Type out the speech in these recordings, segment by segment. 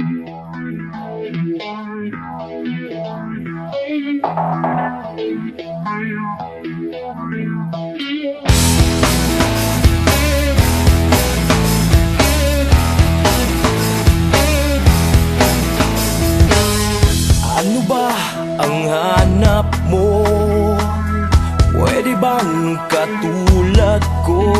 Ano ba ang hanap mo? Pwede bang katulad ko?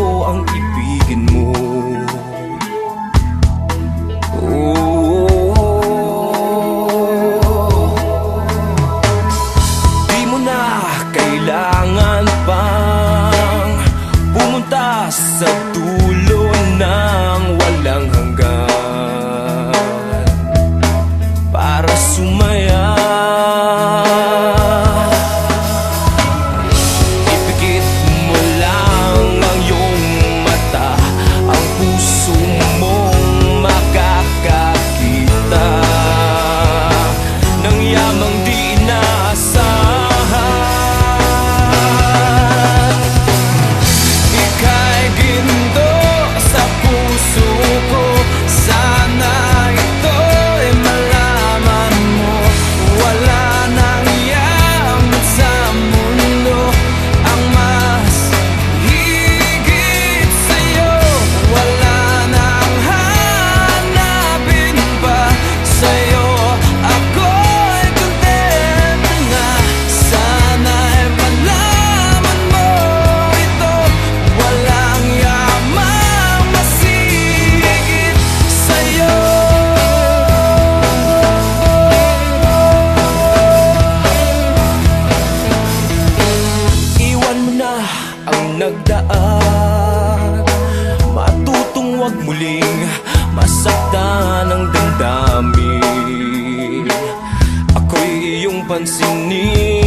唤醒你。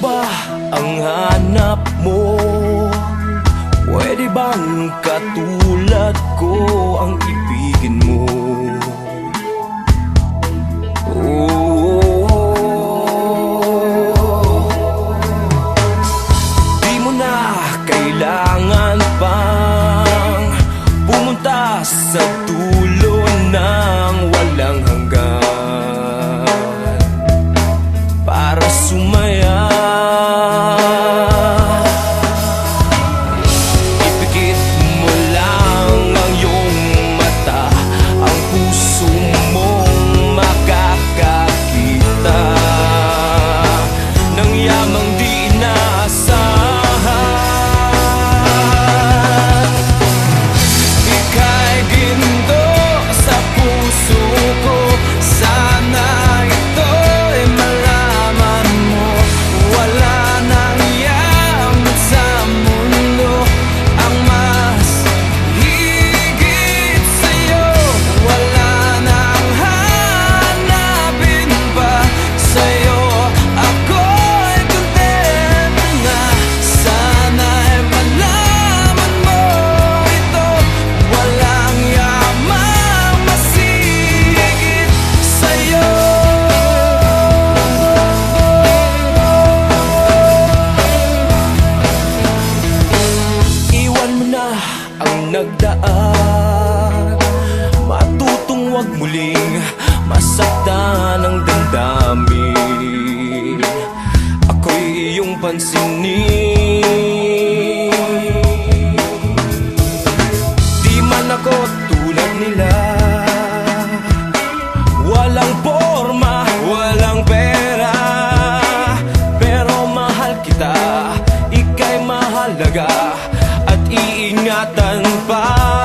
ba ang hanap mo? Pwede bang katulad ko ang ibigin mo? sun. Di man ako tulad nila. Walang forma, walang pera. Pero mahal kita, ika'y mahalaga At iingatan pa.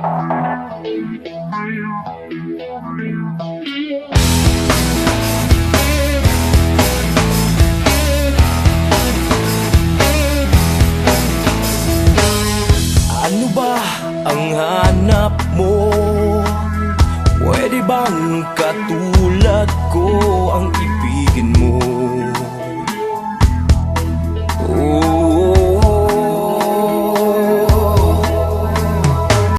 Ano ba ang hanap mo Pwede bang katulad ko ang ibigin mo?